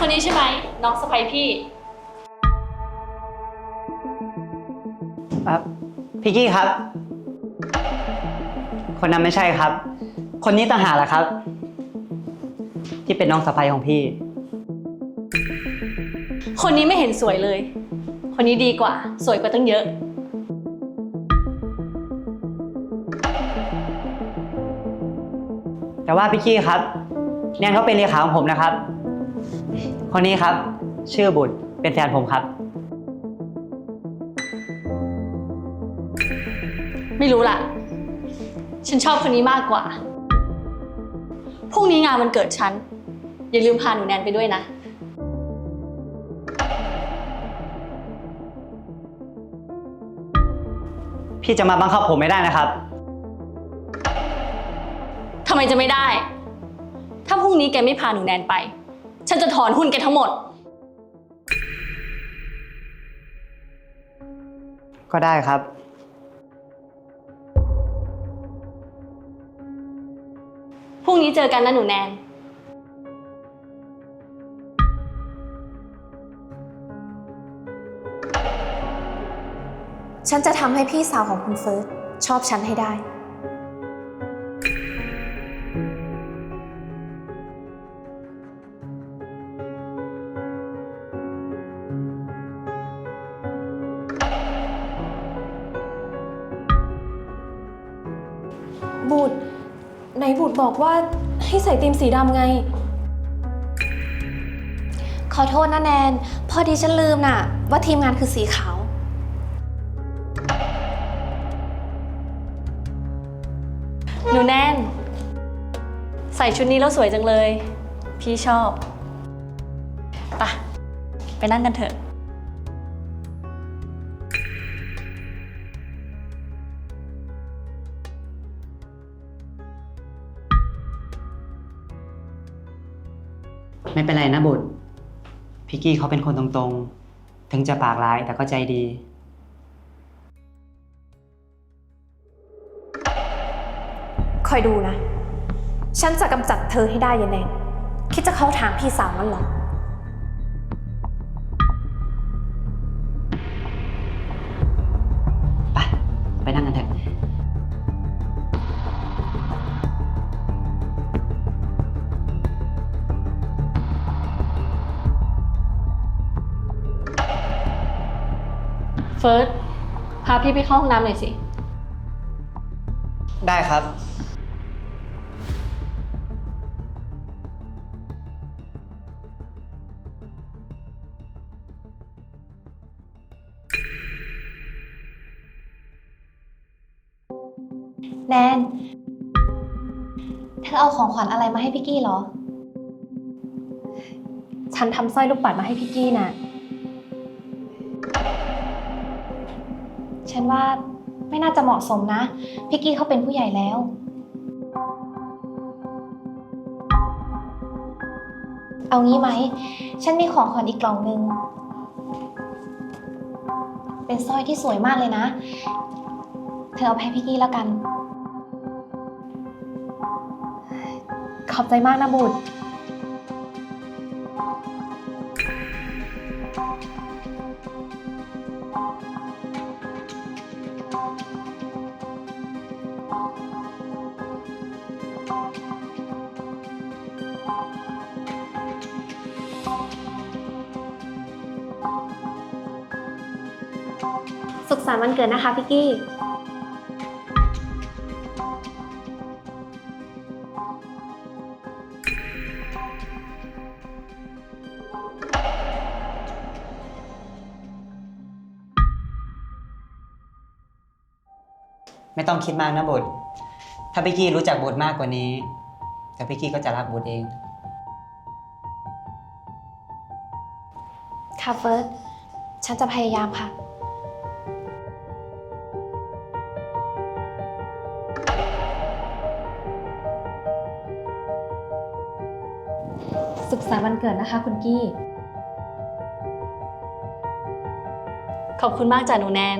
คนนี้ใช่ไหมน้องสะใภ้พี่ ครับพี่กี้ครับ คนนั้นไม่ใช่ครับ คนนี้ต่างหากแหละครับ ที่เป็นน้องสะใภ้ของพี่ คนนี้ไม่เห็นสวยเลย คนนี้ดีกว่า สวยกว่าตั้งเยอะ แต่ว่าพี่กี้ครับแนนเขาเป็นเลขาของผมนะครับ คนนี้ครับ ชื่อบุตรเป็นแฟนผมครับ ไม่รู้ล่ะ ฉันชอบคนนี้มากกว่า พรุ่งนี้งานวันเกิดฉัน อย่าลืมพาหนูแนนไปด้วยนะ พี่จะมาบังคับผมไม่ได้นะครับ ทำไมจะไม่ได้ ถ้าพรุ่งนี้แกไม่พาหนูแนนไป ฉันจะถอนหุ้นแกทั้งหมด ก็ได้ครับ พรุ่งนี้เจอกันนะหนูแนน ฉันจะทำให้พี่สาวของคุณเฟิร์สชอบฉันให้ได้ บูดไหนบูดบอกว่าให้ใส่ตีมสีดำไง ขอโทษนะแนน พอดีฉันลืมน่ะ ว่าทีมงานคือสีขาว หนูแนน ใส่ชุดนี้แล้วสวยจังเลย พี่ชอบ ไป ไปนั่งกันเถอะ ไม่เป็นไรนะบุตร พิกกี้เขาเป็นคนตรงๆ ถึงจะปากร้ายแต่ก็ใจดี คอยดูนะ ฉันจะกำจัดเธอให้ได้ยายแนนคิดจะเข้าทางพี่สาวมันเหรอ ฟิร์สพาพี่ไปเข้าห้องน้ำหน่อยสิ ได้ครับ แนนเธอเอาของขวัญอะไรมาให้พี่กี้เหรอ ฉันทำสร้อยลูกปัดมาให้พี่กี้น่ะ ฉันว่าไม่น่าจะเหมาะสมนะพี่กี้เขาเป็นผู้ใหญ่แล้ว เอางี้ไหม ฉันมีของขวัญอีกกล่องนึง เป็นสร้อยที่สวยมากเลยนะ เธอเอาไปให้พี่กี้แล้วกัน ขอบใจมากนะบุตร สุขสันต์วันเกิดนะคะพี่กี้ ไม่ต้องคิดมากนะบุตร ถ้าพี่กี้รู้จักบุตรมากกว่านี้ แต่พี่กี้ก็จะรักบุตรเอง ค่ะเฟิร์ส ฉันจะพยายามค่ะ วัญวันเกิดนะคะ คุณกี้ ขอบคุณมากจ้ะหนูแนน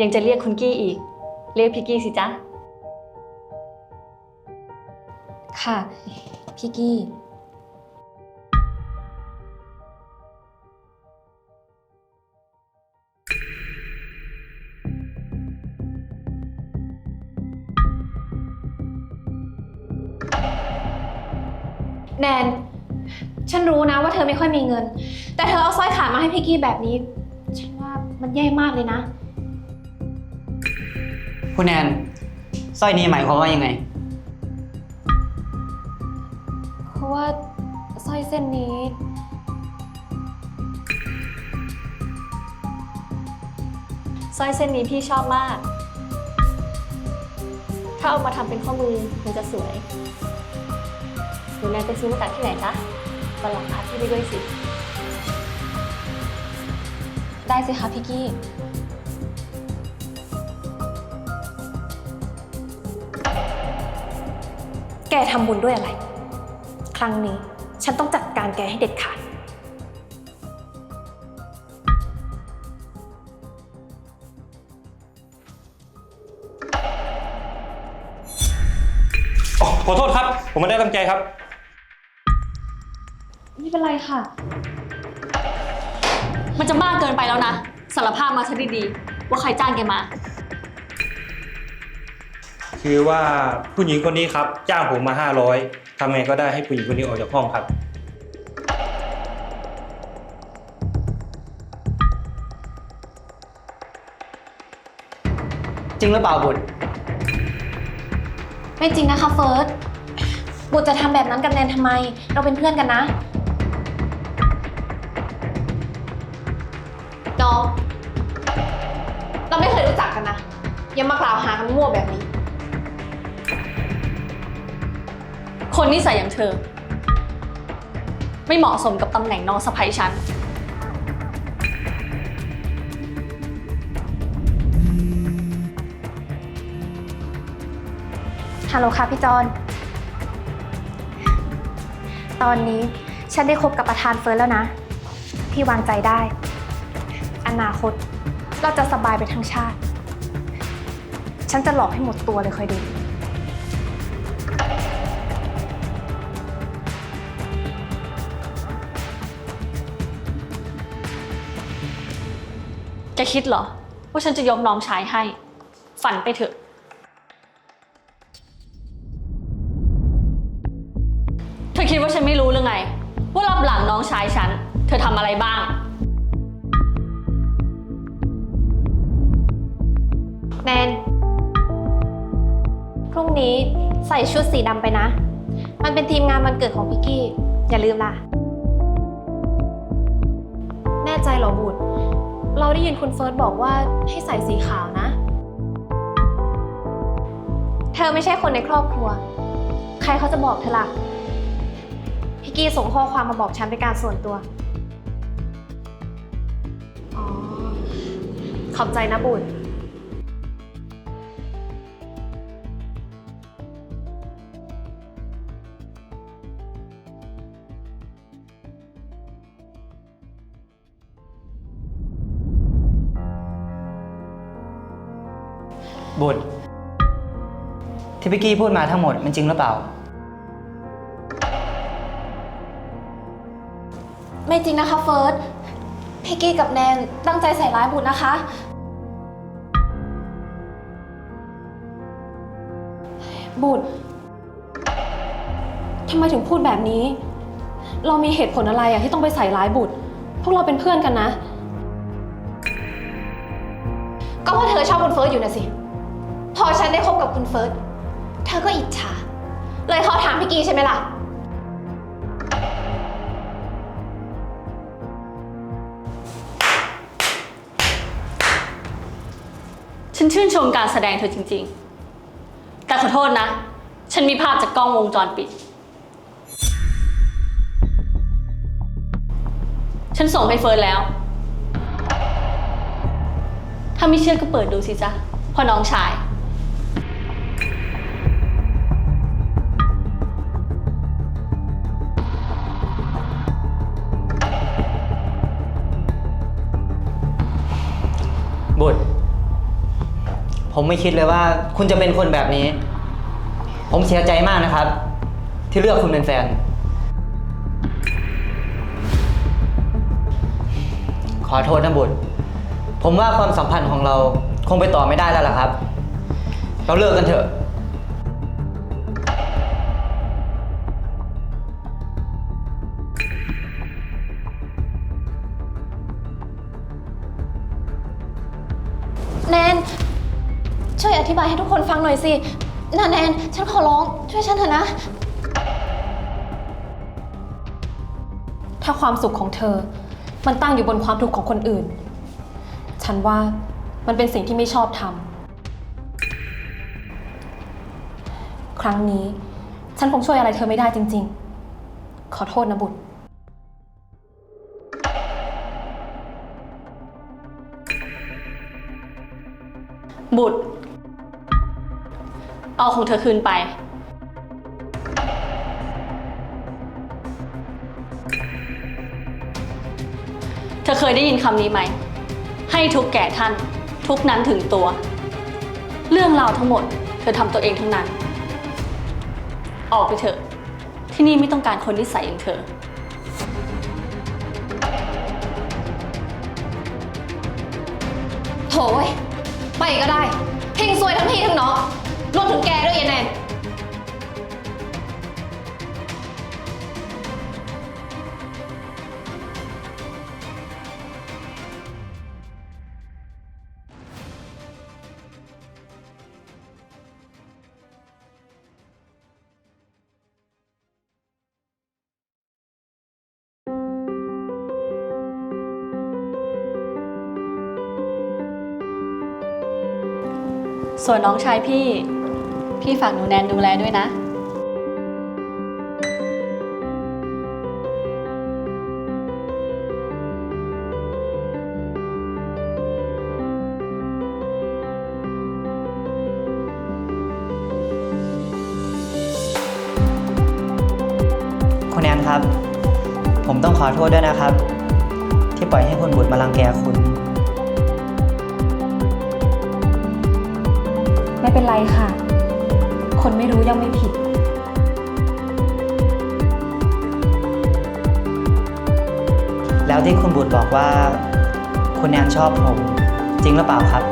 ยังจะเรียกคุณกี้อีก เรียกพี่กี้สิจ๊ะ ค่ะ พี่กี้ แนน ฉันรู้นะว่าเธอไม่ค่อยมีเงิน แต่เธอเอาสร้อยขาดมาให้พี่กี้แบบนี้ ฉันว่ามันแย่มากเลยนะ คุณแอนสร้อยนี้หมายความว่ายังไง เพราะว่าสร้อยเส้นนี้ สร้อยเส้นนี้พี่ชอบมาก ถ้าเอามาทำเป็นข้อมือมันจะสวยหนูแนนไปซื้อมาจากที่ไหนจ๊ะ วันหลังพาพี่ไปด้วยสิ ได้สิคะพี่กี้ แกทำบุญด้วยอะไร ครั้งนี้ฉันต้องจัดการแกให้เด็ดขาดอ๋อขอโทษครับ ผมไม่ได้ตั้งใจครับ ไม่เป็นไรค่ะ มันจะมากเกินไปแล้วนะสารภาพมาซะดีๆว่าใครจ้างแกมา คือว่าผู้หญิงคนนี้ครับ จ้างผมมา 500ทำไงก็ได้ให้ผู้หญิงคนนี้ออกจากห้องครับ จริงหรือเปล่าบุตรไม่จริงนะคะเฟิร์สบุตรจะทำแบบนั้นกับแนนทำไม เราเป็นเพื่อนกันนะ อย่ามากล่าวหากันมั่วแบบนี้ คนนิสัยอย่างเธอ ไม่เหมาะสมกับตำแหน่งน้องสะใภ้ฉัน ฮัลโหลค่ะพี่จอน ตอนนี้ฉันได้คบกับประธานเฟิร์สแล้วนะ พี่วางใจได้ อนาคตเราจะสบายไปทั้งชาติ ฉันจะหลอกให้หมดตัวเลยคอยดู แกคิดเหรอ ว่าฉันจะยกน้องชายให้ ฝันไปเถอะ เธอคิดว่าฉันไม่รู้หรือไง ว่ารับหลังน้องชายฉัน เธอทำอะไรบ้าง รุ่งนี้ใส่ชุดสีดำไปนะ มันเป็นทีมงานวันเกิดของพิกกี้ อย่าลืมล่ะ แน่ใจเหรอบุตร เราได้ยินคุณเฟิร์สบอกว่าให้ใส่สีขาวนะ เธอไม่ใช่คนในครอบครัว ใครเขาจะบอกเธอล่ะ พิกกี้ส่งข้อความมาบอกฉันเป็นการส่วนตัว อ๋อ ขอบใจนะบุตร ที่พี่กี้พูดมาทั้งหมดมันจริงหรือเปล่า ไม่จริงนะคะเฟิร์สพิกกี้กับแนนตั้งใจใส่ร้ายบุตรนะคะ บุตรทำไมถึงพูดแบบนี้ เรามีเหตุผลอะไรอะที่ต้องไปใส่ร้ายบุตร พวกเราเป็นเพื่อนกันนะ ก็ว่าะเธอชอบคุณเฟิร์สอยู่นะสิ พอฉันได้คบกับคุณเฟิร์ส เธอก็อิจฉา เลยขาถามพี่กีใช่ไหมล่ะ ฉันชื่นชมการแสดงเธอจริง ๆ แต่ขอโทษนะ ฉันมีภาพจากกล้องวงจรปิด ฉันส่งให้เฟิร์นแล้ว ถ้าไม่เชื่อก็เปิดดูสิจ๊ะพ่อน้องชาย บุตร ผมไม่คิดเลยว่า คุณจะเป็นคนแบบนี้ ผมเสียใจมากนะครับ ที่เลือกคุณเป็นแฟน ขอโทษนะบุตร ผมว่าความสัมพันธ์ของเราคงไปต่อไม่ได้แล้วล่ะครับ เราเลิกกันเถอะ อธิบายให้ทุกคนฟังหน่อยสินาแนน ฉันขอร้อง ช่วยฉันเถอะนะ ถ้าความสุขของเธอ มันตั้งอยู่บนความทุกข์ของคนอื่น ฉันว่ามันเป็นสิ่งที่ไม่ชอบทำครั้งนี้ ฉันคงช่วยอะไรเธอไม่ได้จริง ๆ ขอโทษนะบุตรบุตร เอาของเธอคืนไป เธอเคยได้ยินคำนี้ไหม ให้ทุกแก่ท่าน ทุกนั้นถึงตัว เรื่องราวทั้งหมด เธอทำตัวเองทั้งนั้น ออกไปเถอะ ที่นี่ไม่ต้องการคนนิสัยอย่างเธอโถยไปก็ได้เฮงซวยทั้งพี่ทั้งน้อง รวมถึงแกด้วยยายแนนส่วนน้องชายพี่ พี่ฝากหนูแนนดูแลด้วยนะ คุณแอนครับ ผมต้องขอโทษด้วยนะครับ ที่ปล่อยให้คุณบุตรมารังแกคุณ ไม่เป็นไรค่ะ คนไม่รู้ย่อมไม่ผิด แล้วที่คุณบุตรบอกว่า คุณแอนชอบผม จริงหรือเปล่าครับ